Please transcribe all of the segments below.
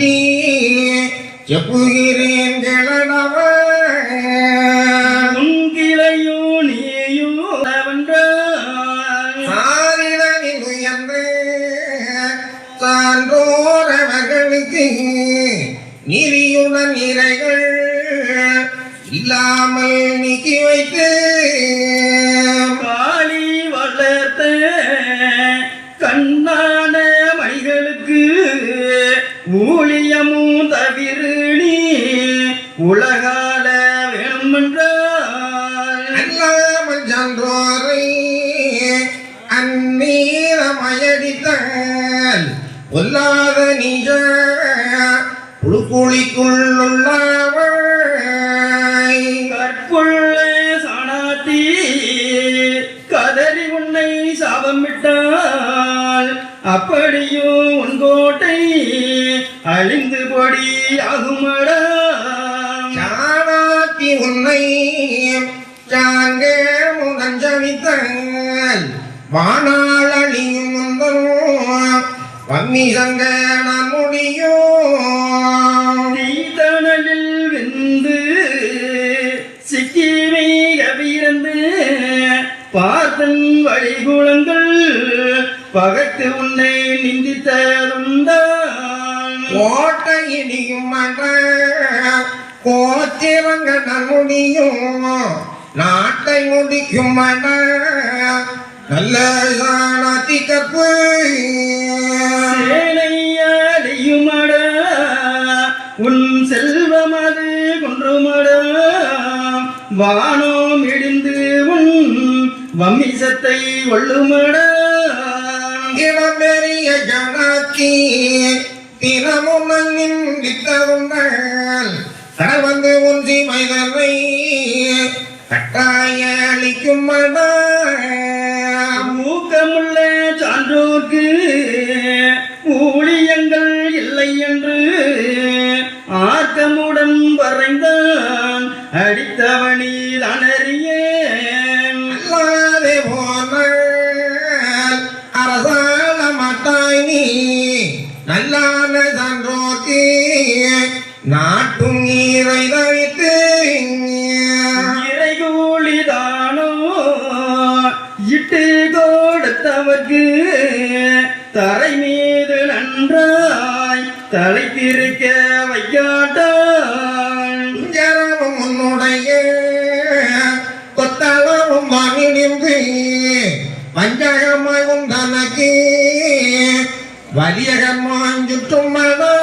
பற்றி செப்புகிறேன் உங்கிளையோ நீயோ வென்றாய் சாரிடனில் உயர்ந்து சான்றோர் அவர்களுக்கு நீதியுடன் இறைகள் இல்லாமல் நீக்கி வைத்து உலகால சான்றோரை அந்நீரமயடித்தால் பொல்லாத நீஜ புழுக்குழிக்குள்ளுள்ளவள். கற்புள்ள சாணாத்தி கதறி உன்னை சாபமிட்டால் அப்படியும் உன் கோட்டை அழிந்து பொடி ஆகுமடா. உன்னை சாங்க முடஞ்சவித்தால் வானாள் அழியும் முந்தரும் வன்னி சங்க நான் முடியும் தீதனலில் வெந்து சிக்கிமை கவிரந்து பார்த்தன் வழிகுளங்கள் பகத்து உன்னை நிந்தித்தருந்தான். கோட்டை இடியும் மட கோத்திரங்க முடியும் நாட்டை முடிக்கும் மட நல்ல சாணாத்தி கற்பு சேனையாடியுமட உன் செல்வமது குன்றுமட. வானோம் இடிந்து உன் வம்மிசத்தை ஒள்ளுமட இளம்பெரிய ஜனாத்தி தினமும் நித்தருங்கள் கடவந்து ஒன்றி சீமைதரை கட்டாய அளிக்கும் மட மூக்கமுள்ள சான்றோர்க்கு கொடுத்தவர்க்கு தரை மீது நன்றாய் தலை திருக்க வைக்காட்டான் ஜரமும் உன்னுடைய கொத்தளவும் வாங்கினின்று வஞ்சகமாகும் தனக்கு வலியகமான் சுற்றும் மதம்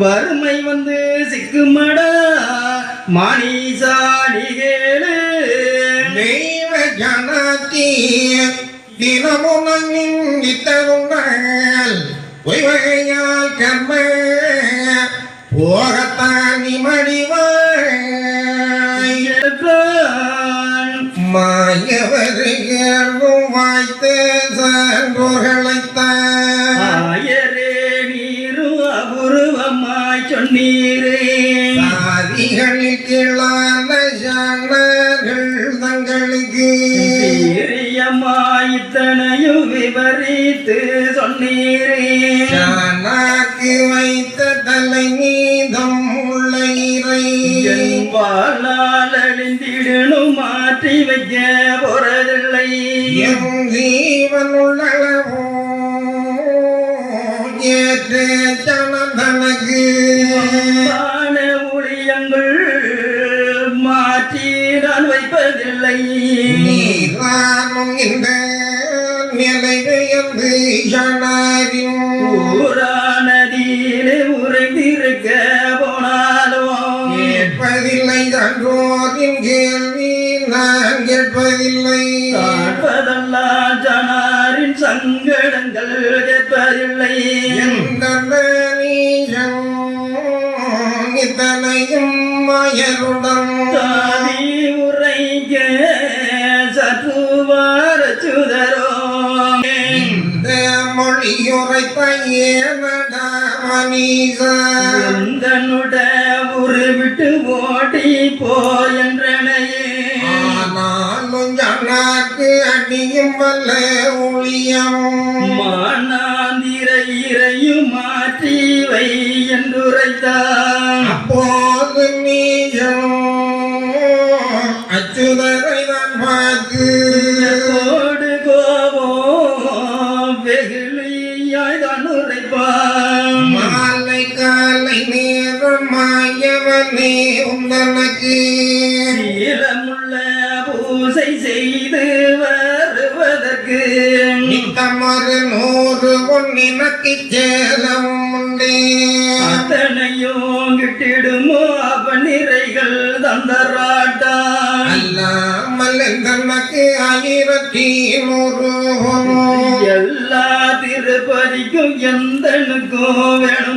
வறுமை வந்து சிக்குமடா மானிசாடிகேளு தெய்வ ஜனத்தி தினமும் நித்தருங்கள் பொய்வகையால் கர்ம போகத்தான் நிமடிவாய். மாயவர்கள் வாய்த்த சான்றோர்களைத்தான். சொன்னீரே சாதிகளில் கீழான சாணர்கள் தங்களுக்கு இத்தனையும் விவரித்து சொன்னீரே. சாணாக்கு வைத்த தலை மீதம் உள்ள இறை. என் வாழ்நாள் அழிந்திடணும் மாற்றி வைக்க போறதில்லை. எம் ஜீவன் உள்ளளவோ ஏற்று வைப்பதில்லை நீரானும் இந்த நிலை பெயர்ந்து சனாரின் ஊரானதியிலே உறைந்திருக்க போனாலும் கேட்பதில்லை தன்றோரின் கேள்வி நான் கேட்பதில்லை. காண்பதெல்லாம் ஜனாரின் சங்கடங்கள் கேட்பதில்லை. எந்த இந்த மொழியுரைத்த ஏனடா மனிதா உந்தனுட உரு விட்டு ஓடி போ என்றனையே. ஆனாலும் ஜன மார்க்கு அடியும் வல்ல ஒளியம் மானாந்திர இறையும் மாற்றி வை என்றுரைத்தான். அப்போது நீயும் உரைப்பான் மாலை காலை நேரம் மாயவனே உந்தனக்கு. சீலமுள்ள பூசை செய்து வருவதற்கு. நித்தமறு நூறு பொன்னினக்கு சேலம் உண்டே. அத்தனையும் கிட்டிடுமோ அவனிறைகள் தந்தராட்டான் let go.